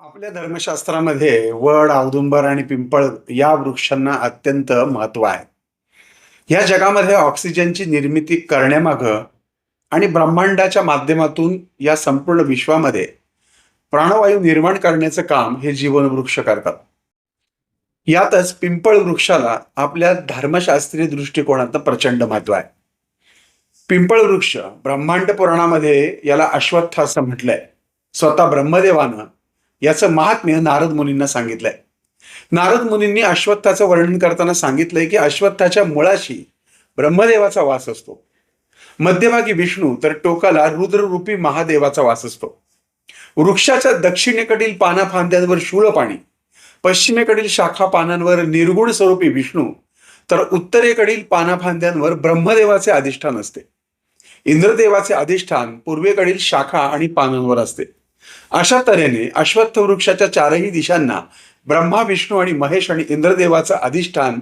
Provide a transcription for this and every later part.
आपल्या धर्मशास्त्रामध्ये वड औदुंबर आणि पिंपळ या वृक्षांना अत्यंत महत्त्व आहे. या जगामध्ये ऑक्सिजनची निर्मिती करण्यामागं आणि ब्रह्मांडाच्या माध्यमातून या संपूर्ण विश्वामध्ये प्राणवायू निर्माण करण्याचं काम हे जीवनवृक्ष करतात. यातच पिंपळ वृक्षाला आपल्या धर्मशास्त्रीय दृष्टिकोनातनं प्रचंड महत्त्व आहे. पिंपळ वृक्ष ब्रह्मांड पुराणामध्ये याला अश्वत्थ असं म्हटलंय. स्वतः ब्रह्मदेवानं याचं महात्म्य नारद मुनींना सांगितलंय. नारद मुनींनी अश्वत्थाचं वर्णन करताना सांगितलंय की अश्वत्थाच्या मुळाशी ब्रह्मदेवाचा वास असतो. मध्यभागी विष्णू तर टोकाला रुद्ररूपी महादेवाचा वास असतो. वृक्षाच्या दक्षिणेकडील पाना फांद्यावर शूळ पाणी पश्चिमेकडील शाखा पानांवर निर्गुण स्वरूपी विष्णू तर उत्तरेकडील पानाफांद्यांवर ब्रह्मदेवाचे अधिष्ठान असते. इंद्रदेवाचे अधिष्ठान पूर्वेकडील शाखा आणि पानांवर असते. अशा तऱ्हेने अश्वत्थ वृक्षाच्या चारही दिशांना ब्रह्मा विष्णू आणि महेश आणि इंद्रदेवाचं अधिष्ठान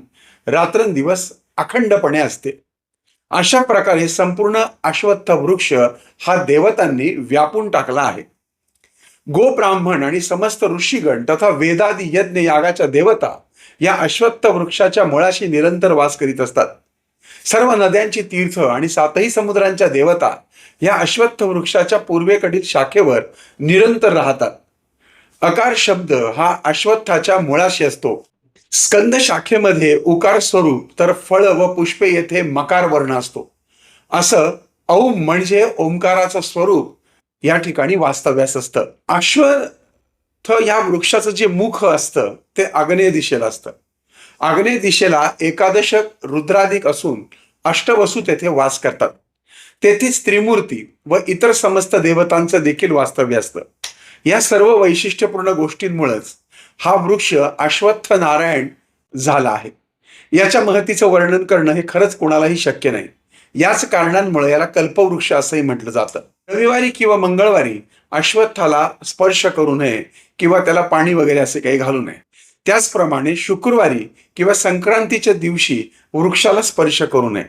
रात्रंदिवस अखंडपणे असते. अशा प्रकारे संपूर्ण अश्वत्थ वृक्ष हा देवतांनी व्यापून टाकला आहे. गो ब्राह्मण आणि समस्त ऋषीगण तथा वेदादी यज्ञ यागाच्या देवता या अश्वत्थ वृक्षाच्या मुळाशी निरंतर वास करीत असतात. सर्व नद्यांची तीर्थ आणि सातही समुद्रांच्या देवता या अश्वत्थ वृक्षाच्या पूर्वेकडील शाखेवर निरंतर राहतात. अकार शब्द हा अश्वत्थाच्या मुळाशी असतो. स्कंद शाखेमध्ये उकार स्वरूप तर फळ व पुष्पे येथे मकार वर्ण असतो. असं औम म्हणजे ओंकाराचं स्वरूप या ठिकाणी वास्तव्यास असतं. अश्वत्थ या वृक्षाचं जे मुख असतं ते आग्नेय दिशेला असतं. आग्नेय दिशेला एकादशक रुद्राधिक असून अष्टवसू तेथे वास करतात. तेथेच त्रिमूर्ती व इतर समस्त देवतांचं देखील वास्तव्य असतं. या सर्व वैशिष्ट्यपूर्ण गोष्टींमुळेच हा वृक्ष अश्वत्थ नारायण झाला आहे. याच्या महतीचं वर्णन करणं हे खरंच कोणालाही शक्य नाही. याच कारणांमुळे याला कल्पवृक्ष असंही म्हटलं जातं. रविवारी किंवा मंगळवारी अश्वत्थाला स्पर्श करू नये किंवा त्याला पाणी वगैरे असे काही घालू नये. त्याचप्रमाणे शुक्रवारी किंवा संक्रांतीच्या दिवशी वृक्षाला स्पर्श करू नये.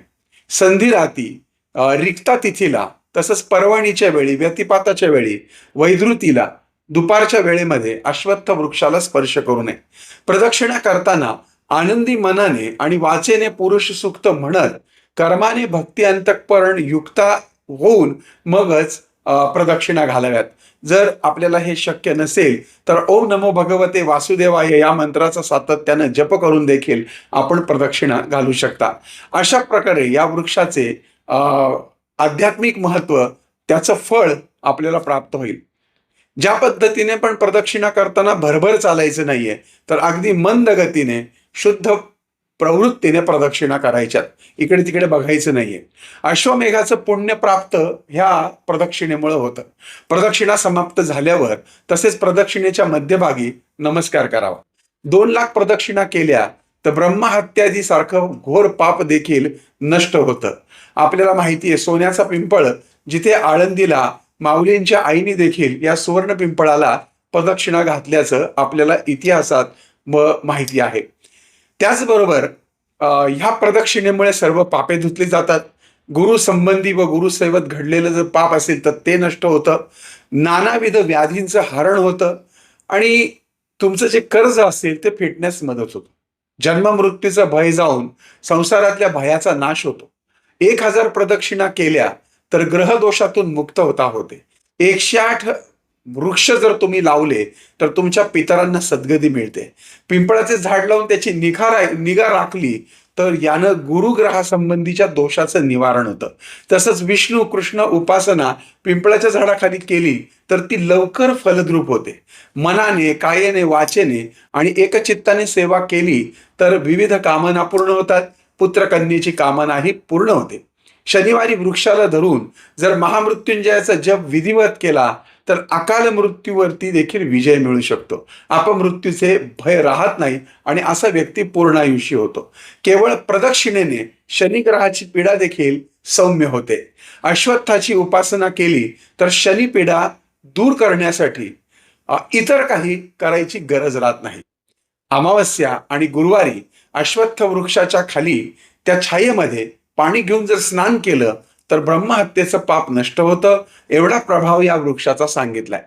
संधी राती रिक्ता तिथीला तसंच पर्वणीच्या वेळी व्यतिपाताच्या वेळी वैदृतीला दुपारच्या वेळेमध्ये अश्वत्थ वृक्षाला स्पर्श करू नये. प्रदक्षिणा करताना आनंदी मनाने आणि वाचेने पुरुष सुक्त म्हणत कर्माने भक्ती अंतकरण युक्ता होऊन मगच प्रदक्षिणा घालाव्यात. जर आपल्याला हे शक्य नसेल तर ओम नमो भगवते वासुदेवाय या मंत्राचा सातत्यानं जप करून देखील आपण प्रदक्षिणा घालू शकता. अशा प्रकारे या वृक्षाचे आध्यात्मिक महत्त्व त्याचं फळ आपल्याला प्राप्त होईल. ज्या पद्धतीने पण प्रदक्षिणा करताना भरभर चालायचं नाहीये तर अगदी मंद गतीने शुद्ध प्रवृत्तीने प्रदक्षिणा करायच्यात. इकडे तिकडे बघायचं नाहीये. अश्वमेघाचं पुण्य प्राप्त ह्या प्रदक्षिणेमुळं होतं. प्रदक्षिणा समाप्त झाल्यावर तसेच प्रदक्षिणेच्या मध्यभागी नमस्कार करावा. दोन लाख प्रदक्षिणा केल्या तर ब्रह्महत्यादी सारखं घोर पाप देखील नष्ट होतं. आपल्याला माहिती आहे सोन्याचा पिंपळ जिथे आळंदीला माऊलींच्या आईने देखील या सुवर्ण पिंपळाला प्रदक्षिणा घातल्याचं आपल्याला इतिहासात म माहिती आहे. त्याचबरोबर ह्या प्रदक्षिणेमुळे सर्व पापे धुतली जातात. गुरु संबंधी व गुरुसैवत घडलेलं जर पाप असेल तर ते नष्ट होतं. नानाविध व्याधींचं हरण होतं. आणि तुमचं जे कर्ज असेल ते फेटण्यास मदत होतं. जन्ममृत्यूचा भय जाऊन संसारातल्या भयाचा नाश होतो. एक हजार प्रदक्षिणा केल्या तर ग्रहदोषातून मुक्त होता होते. एकशे आठ वृक्ष जर तुम्ही लावले तर तुमच्या पितरांना सद्गती मिळते. पिंपळाचे झाड लावून त्याची निगा रा निगा राखली तर यानं गुरुग्रहासंबंधीच्या दोषाचं निवारण होतं. तसंच विष्णू कृष्ण उपासना पिंपळाच्या झाडाखाली केली तर ती लवकर फलद्रूप होते. मनाने कायेने वाचेने आणि एकचित्ताने सेवा केली तर विविध कामना पूर्ण होतात. पुत्रकन्येची कामनाही पूर्ण होते. शनिवारी वृक्षाला धरून जर महामृत्युंजयाचा जप विधिवत केला तर अकाल मृत्यूवरती देखील विजय मिळू शकतो. अपमृत्यूचे भय राहत नाही आणि असा व्यक्ती पूर्णायुषी होतो. केवळ प्रदक्षिणेने शनिग्रहाची पीडा देखील सौम्य होते. अश्वत्थाची उपासना केली तर शनिपीडा दूर करण्यासाठी इतर काही करायची गरज राहत नाही. अमावस्या आणि गुरुवारी अश्वत्थ वृक्षाच्या खाली त्या छायेमध्ये पाणी घेऊन जर स्नान केलं तर ब्रह्महत्येचं पाप नष्ट होतं एवढा प्रभाव या वृक्षाचा सांगितलाय.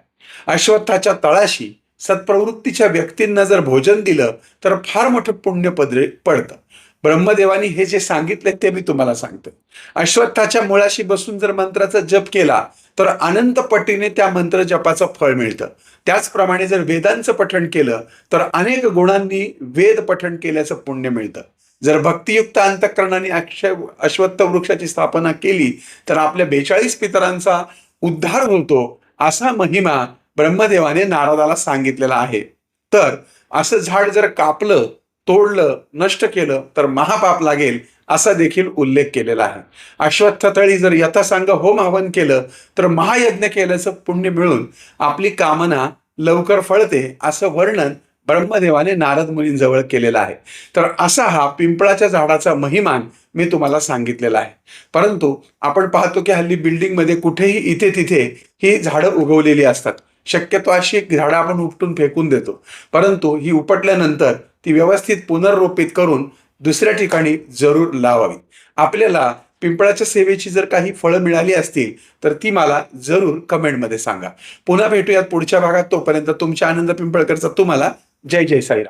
अश्वत्थाच्या तळाशी सत्प्रवृत्तीच्या व्यक्तींना जर भोजन दिलं तर फार मोठं पुण्य पदरे पडतं. ब्रह्मदेवानी हे जे सांगितले ते मी तुम्हाला सांगतो. अश्वत्थाच्या मुळाशी बसून जर मंत्राचा जप केला तर अनंत पटीने त्या मंत्र जपाचं फळ मिळतं. त्याचप्रमाणे जर वेदांचं पठण केलं तर अनेक गुणांनी वेद पठण केल्याचं पुण्य मिळतं. जर भक्तियुक्त अंतकरणाने अक्षय अश्वत्थ वृक्षाची स्थापना केली तर आपल्या बेचाळीस पितरांचा उद्धार होतो असा महिमा ब्रह्मदेवाने नारदाला सांगितलेला आहे. तर असं झाड जर कापलं तोडलं नष्ट केलं तर महापाप लागेल असा देखील उल्लेख केलेला आहे. अश्वत्थतळी जर यथासांग होम हवन केलं तर महायज्ञ केल्याचं पुण्य मिळून आपली कामना लवकर फळते असं वर्णन ब्रह्मदेवाने नारद मुनींजवळ केलेला आहे. तर असा हा पिंपळाच्या झाडाचा महिमान मी तुम्हाला सांगितलेला आहे. परंतु आपण पाहतो की हल्ली बिल्डिंगमध्ये कुठेही इथे तिथे ही झाडं उगवलेली असतात. शक्यतो अशी एक झाडं आपण उपटून फेकून देतो. परंतु ही उपटल्यानंतर ती व्यवस्थित पुनर्रोपित करून दुसऱ्या ठिकाणी जरूर लावावी. आपल्याला पिंपळाच्या सेवेची जर काही फळं मिळाली असतील तर ती मला जरूर कमेंटमध्ये सांगा. पुन्हा भेटूयात पुढच्या भागात. तोपर्यंत तुमच्या आनंद पिंपळकरचा तुम्हाला जय जय साईराम.